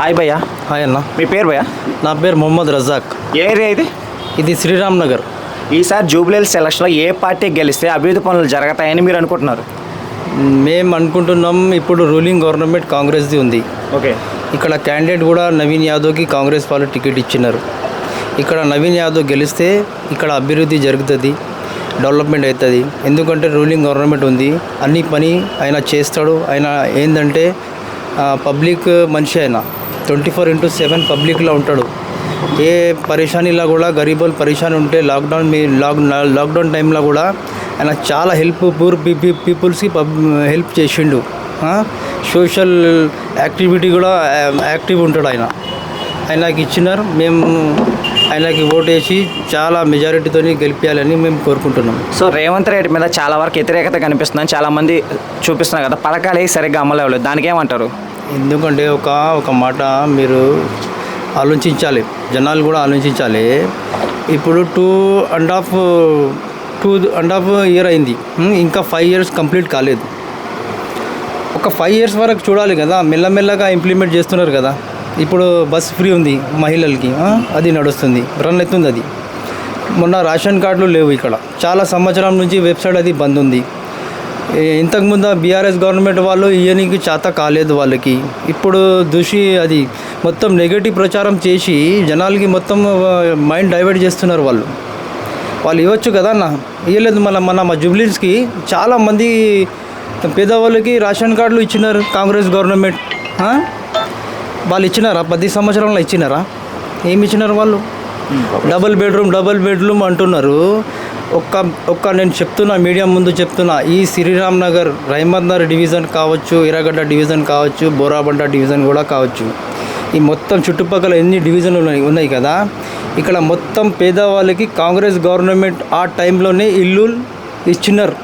Hi భయ్యా. Hi అన్న. మీ పేరు భయ్యా? నా పేరు మొహమ్మద్ రజాక్. ఏ ఏరియా ఇది? ఇది శ్రీరామ్ నగర్ ఈసారి జూబ్లీహిల్ సెలక్షన్లో ఏ పార్టీ గెలిస్తే అభివృద్ధి పనులు జరుగుతాయని మీరు అనుకుంటున్నారు? మేము అనుకుంటున్నాం ఇప్పుడు రూలింగ్ గవర్నమెంట్ కాంగ్రెస్ది ఉంది. ఓకే. ఇక్కడ క్యాండిడేట్ కూడా నవీన్ యాదవ్కి కాంగ్రెస్ వాళ్ళు టికెట్ ఇచ్చినారు. ఇక్కడ నవీన్ యాదవ్ గెలిస్తే ఇక్కడ అభివృద్ధి జరుగుతుంది డెవలప్మెంట్ అవుతుంది. ఎందుకంటే రూలింగ్ గవర్నమెంట్ ఉంది. అన్ని పని ఆయన చేస్తాడు. ఆయన ఏంటంటే పబ్లిక్ మనిషి ఆయన. ట్వంటీ ఫోర్ ఇంటూ సెవెన్ పబ్లిక్లో ఉంటాడు. ఏ పరేషానీలో కూడా గరీబులు పరేషాన్ ఉంటే లాక్డౌన్ మీ లాక్ లాక్డౌన్ టైంలో కూడా ఆయన చాలా హెల్ప్ పూర్ పీపుల్స్కి పబ్ హెల్ప్ చేసిండు. సోషల్ యాక్టివిటీ కూడా యాక్టివ్ ఉంటాడు ఆయన. ఆయనకి ఇచ్చినారు. మేము ఆయనకి ఓటేసి చాలా మెజారిటీతో గెలిపించాలని మేము కోరుకుంటున్నాం. సో రేవంత్ రెడ్డి మీద చాలా వరకు వ్యతిరేకత కనిపిస్తుందని చాలామంది చూపిస్తున్నారు కదా. పథకాలు సరిగ్గా అమలు అవ్వలేదు. దానికి ఏమంటారు? ఎందుకంటే ఒక ఒక మాట మీరు ఆలోచించాలి. జనాలు కూడా ఆలోచించాలి. ఇప్పుడు two and half two and half year అయింది. ఇంకా ఫైవ్ ఇయర్స్ కంప్లీట్ కాలేదు. ఒక ఫైవ్ ఇయర్స్ వరకు చూడాలి కదా. మెల్లమెల్లగా ఇంప్లిమెంట్ చేస్తున్నారు కదా. ఇప్పుడు బస్ ఫ్రీ ఉంది మహిళలకి. అది నడుస్తుంది. రన్ అవుతుంది అది. మొన్న రేషన్ కార్డులు లేవు ఇక్కడ. చాలా సంవత్సరం నుంచి వెబ్సైట్ అది బంద్ ఉంది. ఇంతకుముందు బీఆర్ఎస్ గవర్నమెంట్ వాళ్ళు ఇయ్యనికి చేత కాలేదు వాళ్ళకి. ఇప్పుడు దూషి అది మొత్తం నెగటివ్ ప్రచారం చేసి జనాలకి మొత్తం మైండ్ డైవర్ట్ చేస్తున్నారు వాళ్ళు. వాళ్ళు ఇవ్వచ్చు కదా అన్న? ఇవ్వలేదు మన మన మా జూబ్లీస్కి చాలా మంది పేదవాళ్ళకి రేషన్ కార్డులు ఇచ్చినారు కాంగ్రెస్ గవర్నమెంట్? వాళ్ళు ఇచ్చినారా? పది సంవత్సరంలో ఇచ్చినారా? ఏమి ఇచ్చినారు వాళ్ళు? డబుల్ బెడ్రూమ్ డబుల్ బెడ్రూమ్ అంటున్నారు. ఒక్క ఒక్క నేను చెప్తున్నా మీడియా ముందు చెప్తున్నా ఈ శ్రీరామ్ నగర్ రహమద్ డివిజన్ కావచ్చు ఇరగడ్డ డివిజన్ కావచ్చు బోరాబండ డివిజన్ కూడా కావచ్చు. ఈ మొత్తం చుట్టుపక్కల ఎన్ని డివిజన్లు ఉన్నాయి ఉన్నాయి కదా? ఇక్కడ మొత్తం పేదవాళ్ళకి కాంగ్రెస్ గవర్నమెంట్ ఆ టైంలోనే ఇల్లు ఇచ్చినారు.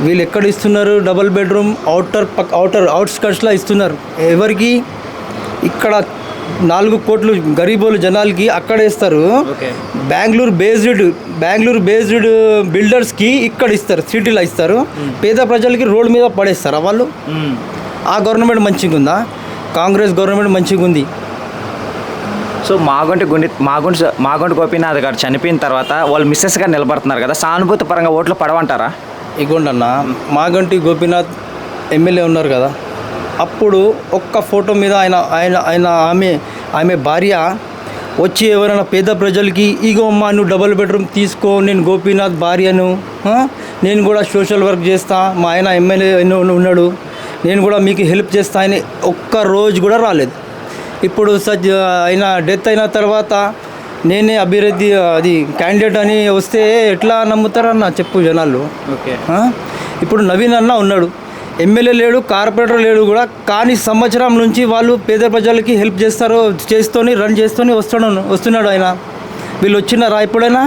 వీళ్ళు ఎక్కడ ఇస్తున్నారు? డబుల్ బెడ్రూమ్ అవుటర్ పక్ అవుటర్ అవుట్స్కట్స్లో ఇస్తున్నారు. ఎవరికి? ఇక్కడ నాలుగు కోట్లు గరీబోలు జనాలకి అక్కడ ఇస్తారు. బెంగళూరు బేస్డ్ బెంగళూరు బేస్డ్ బిల్డర్స్కి ఇక్కడ ఇస్తారు సిటీలో ఇస్తారు. పేద ప్రజలకి రోడ్ మీద పడేస్తారా వాళ్ళు? ఆ గవర్నమెంట్ మంచిగా ఉందా కాంగ్రెస్ గవర్నమెంట్ మంచిగా ఉంది సో మాగొంటి గుండి మాగొంటి మాగొంటి గోపీనాథ్ గారు చనిపోయిన తర్వాత వాళ్ళు మిస్సెస్గా నిలబడుతున్నారు కదా సానుభూతి పరంగా ఓట్లు పడవంటారా? ఇగోండి అన్న మాగంటి గోపీనాథ్ ఎమ్మెల్యే ఉన్నారు కదా. అప్పుడు ఒక్క ఫోటో మీద ఆయన ఆయన ఆయన ఆమె ఆమె భార్య వచ్చి ఎవరైనా పేద ప్రజలకి ఇగో అమ్మా నువ్వు డబుల్ బెడ్రూమ్ తీసుకో నేను గోపీనాథ్ భార్యను? నేను కూడా సోషల్ వర్క్ చేస్తా మా ఆయన ఎమ్మెల్యే ఉన్నాడు నేను కూడా మీకు హెల్ప్ చేస్తా అని ఒక్క రోజు కూడా రాలేదు ఇప్పుడు సజ్ ఆయన డెత్ అయిన తర్వాత నేనే అభివృద్ధి అది క్యాండిడేట్ అని వస్తే ఎట్లా నమ్ముతారన్న చెప్పు జనాలు ఓకే? ఇప్పుడు నవీన్ అన్న ఉన్నాడు ఎమ్మెల్యే లేడు కార్పొరేటర్ లేడు కూడా. కానీ సంవత్సరం నుంచి వాళ్ళు పేద ప్రజలకి హెల్ప్ చేస్తారు చేస్తూనే రన్ చేస్తూనే వస్తున్నాడు వస్తున్నాడు ఆయన. వీళ్ళు వచ్చినారా ఎప్పుడైనా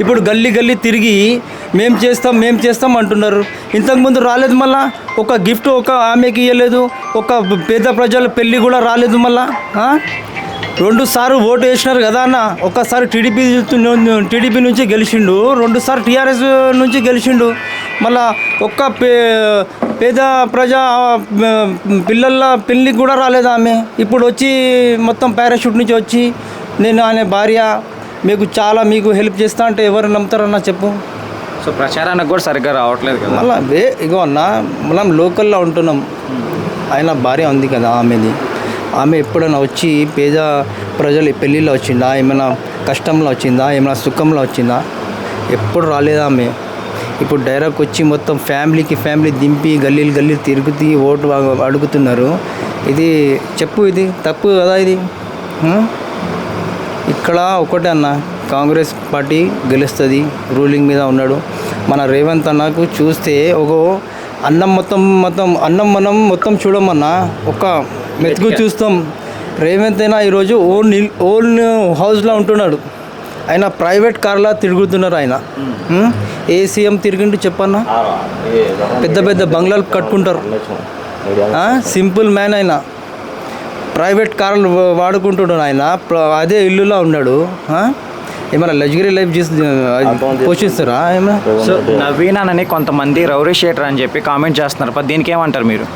ఇప్పుడు గల్లీ గల్లీ తిరిగి మేం చేస్తాం మేం చేస్తాం అంటున్నారు. ఇంతకుముందు రాలేదు మళ్ళా? ఒక గిఫ్ట్ ఒక ఆమెకి ఇవ్వలేదు ఒక పేద ప్రజల పెళ్ళి కూడా రాలేదు మళ్ళా? రెండుసార్లు రెండు సార్లు ఓటు వేసినారు కదా అన్న. ఒకసారి టీడీపీ టీడీపీ నుంచి గెలిచిండు. రెండు సార్లు టీఆర్ఎస్ నుంచి గెలిచిండు. మళ్ళా ఒక్క పే పేద ప్రజా పిల్లల పెళ్ళికి కూడా రాలేదు ఆమె. ఇప్పుడు వచ్చి మొత్తం పారాషూట్ నుంచి వచ్చి నేను ఆయన భార్య మీకు చాలా మీకు హెల్ప్ చేస్తా అంటే ఎవరు నమ్ముతారన్న చెప్పు. సో ప్రచారానికి కూడా సరిగ్గా రావట్లేదు కదా? మళ్ళా వే ఇగో అన్న మనం లోకల్లో ఉంటున్నాం. ఆయన భార్య ఉంది కదా ఆమెది. ఆమె ఎప్పుడైనా వచ్చి పేద ప్రజలు పెళ్ళిలో వచ్చిందా? ఏమైనా కష్టంలో వచ్చిందా? ఏమైనా సుఖంలో వచ్చిందా? ఎప్పుడు రాలేదా ఆమె? ఇప్పుడు డైరెక్ట్ వచ్చి మొత్తం ఫ్యామిలీకి ఫ్యామిలీ దింపి గల్లీలు గల్లీలు తిరుగుతూ ఓటు అడుగుతున్నారు. ఇది చెప్పు ఇది తప్పు కదా ఇది? ఇక్కడ ఒకటే అన్న కాంగ్రెస్ పార్టీ గెలుస్తుంది రూలింగ్ మీద ఉన్నాడు. మన రేవంత్ అన్నకు చూస్తే ఒక అన్నం మొత్తం మొత్తం అన్నం మనం మొత్తం చూడమన్నా ఒక మెతుకు చూస్తాం. రేవంత్ అయినా ఈరోజు ఓన్ ఓన్ హౌస్లో ఉంటున్నాడు. ఆయన ప్రైవేట్ కార్లా తిరుగుతున్నారు ఆయన. ఏ సీఎం తిరిగిండు చెప్పన్నా? పెద్ద పెద్ద బంగ్లాలు కట్టుకుంటారు. సింపుల్ మ్యాన్ ఆయన. ప్రైవేట్ కార్లు వాడుకుంటున్నాడు ఆయన. అదే ఇల్లులో ఉన్నాడు. ఏమైనా లగ్జరీ లైఫ్ చేసి పోషిస్తారా? ఏమైనా సో నవీన్ అని కొంతమంది రౌరీ షేటర్ అని చెప్పి కామెంట్ చేస్తున్నారు. దీనికి ఏమంటారు మీరు?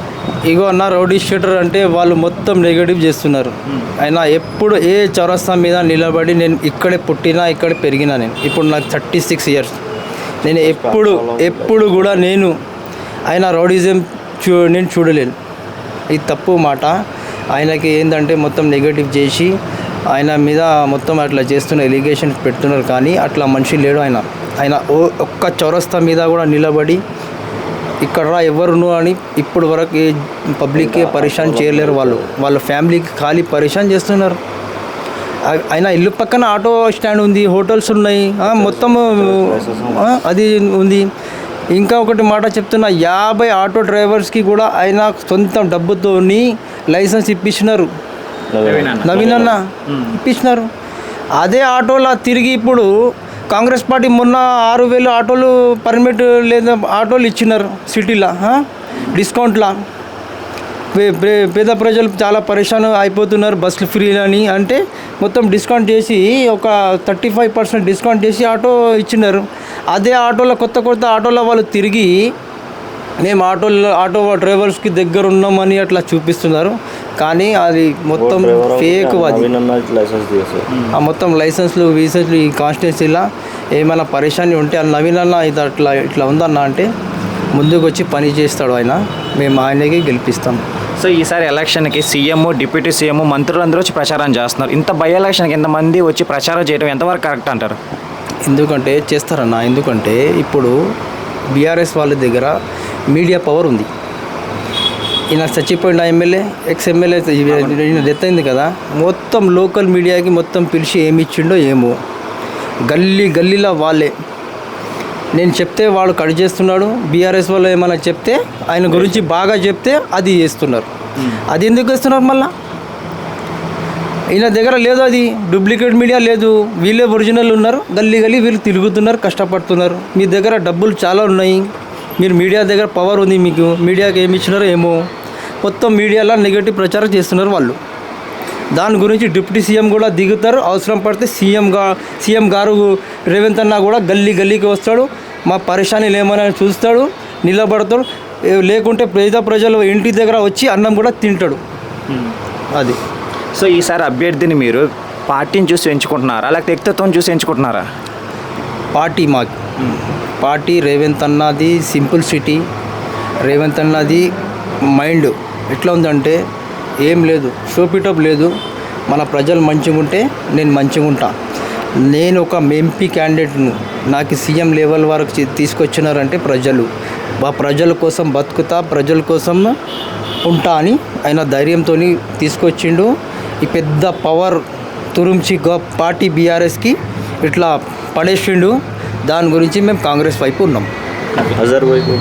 ఇగో అన్న రౌడీ షీటర్ అంటే వాళ్ళు మొత్తం నెగటివ్ చేస్తున్నారు. అయినా ఎప్పుడు ఏ చౌరస్తా మీద నిలబడి నేను ఇక్కడే పుట్టినా ఇక్కడే పెరిగినా నేను. ఇప్పుడు నాకు థర్టీ సిక్స్ ఇయర్స్. నేను ఎప్పుడు ఎప్పుడు కూడా నేను ఆయన రౌడిజం చూ నేను చూడలేను. ఇది తప్పు మాట ఆయనకి ఏంటంటే మొత్తం నెగటివ్ చేసి ఆయన మీద మొత్తం అట్లా చేస్తున్న ఎలిగేషన్స్ పెడుతున్నారు కానీ అట్లా మనిషి లేడు ఆయన. ఆయన ఓ ఒక్క చౌరస్తా మీద కూడా నిలబడి ఇక్కడ రా ఎవరును అని ఇప్పుడు వరకు ఏ పబ్లిక్కి పరిశాన్ చేయలేరు వాళ్ళు. వాళ్ళ ఫ్యామిలీకి ఖాళీ పరిశాన్ చేస్తున్నారు. ఆయన ఇల్లు పక్కన ఆటో స్టాండ్ ఉంది హోటల్స్ ఉన్నాయి మొత్తం అది ఉంది. ఇంకా ఒకటి మాట చెప్తున్నా యాభై ఆటో డ్రైవర్స్కి కూడా ఆయన సొంత డబ్బుతోని లైసెన్స్ ఇప్పించినారు నవీన్ అన్న. ఇప్పించినారు అదే ఆటోలా తిరిగి ఇప్పుడు కాంగ్రెస్ పార్టీ మొన్న ఆరు వేలు ఆటోలు పర్మిట్ లేదా ఆటోలు ఇచ్చినారు సిటీలో డిస్కౌంట్లా. పే- పేద ప్రజలు చాలా పరేషాన్ అయిపోతున్నారు బస్సులు ఫ్రీ అని. అంటే మొత్తం డిస్కౌంట్ చేసి ఒక థర్టీ ఫైవ్ పర్సెంట్ డిస్కౌంట్ చేసి ఆటో ఇచ్చినారు. అదే ఆటోలో కొత్త కొత్త ఆటోలో వాళ్ళు తిరిగి మేము ఆటోలో ఆటో డ్రైవర్స్కి దగ్గర ఉన్నామని అట్లా చూపిస్తున్నారు. కానీ అది మొత్తం ఫేక్ అది. ఆ మొత్తం లైసెన్స్లు వీసెన్స్లు ఈ కాన్స్టిట్యున్సీలో ఏమైనా పరేషాని ఉంటే ఆ నవీన్ అన్న ఇది అట్లా ఇట్లా ఉందన్న అంటే ముందుకు వచ్చి పని చేస్తాడు ఆయన. మేము ఆయనకి గెలిపిస్తాం. సో ఈసారి ఎలక్షన్కి సీఎం డిప్యూటీ సీఎం మంత్రులు అందరూ వచ్చి ప్రచారం చేస్తున్నారు. ఇంత బై ఎలక్షన్కి ఇంతమంది వచ్చి ప్రచారం చేయడం ఎంతవరకు కరెక్ట్ అంటారు? ఎందుకంటే చేస్తారన్న ఎందుకంటే ఇప్పుడు బీఆర్ఎస్ వాళ్ళ దగ్గర మీడియా పవర్ ఉంది. ఈయన చచ్చిపోయిన ఎమ్మెల్యే ఎక్స్ ఎమ్మెల్యే డెత్ అయింది కదా. మొత్తం లోకల్ మీడియాకి మొత్తం పిలిచి ఏమి ఇచ్చిండో ఏమో. గల్లీ గల్లీలో వాళ్ళే. నేను చెప్తే వాడు కట్ చేస్తున్నాడు. బీఆర్ఎస్ వాళ్ళు ఏమైనా చెప్తే ఆయన గురించి బాగా చెప్తే అది చేస్తున్నారు. అది ఎందుకు వేస్తున్నారు మళ్ళా? ఈయన దగ్గర లేదు అది. డూప్లికేట్ మీడియా లేదు. వీళ్ళే ఒరిజినల్ ఉన్నారు. గల్లీ గల్లీ వీళ్ళు తిరుగుతున్నారు కష్టపడుతున్నారు. మీ దగ్గర డబ్బులు చాలా ఉన్నాయి. మీరు మీడియా దగ్గర పవర్ ఉంది మీకు మీడియాకి ఏమి ఇచ్చినారో ఏమో. మొత్తం మీడియాలో నెగటివ్ ప్రచారం చేస్తున్నారు వాళ్ళు. దాని గురించి డిప్యూటీ సీఎం కూడా దిగుతారు అవసరం పడితే సీఎం గా సీఎం గారు రేవంత్ అన్న కూడా గల్లీ గల్లీకి వస్తాడు మా పరేషానీలు ఏమైనా చూస్తాడు నిలబడతాడు లేకుంటే పేద ప్రజలు ఇంటి దగ్గర వచ్చి అన్నం కూడా తింటాడు. అది. సో ఈసారి అభ్యర్థిని మీరు పార్టీని చూసి ఎంచుకుంటున్నారా? లేకపోతే వ్యక్తిత్వం చూసి ఎంచుకుంటున్నారా? పార్టీ మాకు. పార్టీ రేవంత్ అన్నది సింపుల్ సిటీ రేవంత్ అన్నది మైండ్ ఎట్లా ఉందంటే ఏం లేదు షోపిటప్ లేదు. మన ప్రజలు మంచిగా ఉంటే నేను మంచిగా ఉంటా. నేను ఒక ఎంపీ క్యాండిడేట్ను. నాకు సీఎం లెవెల్ వరకు తీసుకొచ్చినారంటే ప్రజలు. ఆ ప్రజల కోసం బతుకుతా ప్రజల కోసం ఉంటా అని ఆయన ధైర్యంతో తీసుకొచ్చిండు. ఈ పెద్ద పవర్ తురుంచి గ పార్టీ బీఆర్ఎస్కి ఇట్లా పడేసిండు. దాని గురించి మేము కాంగ్రెస్ వైపు ఉన్నాం అజర్ వైపు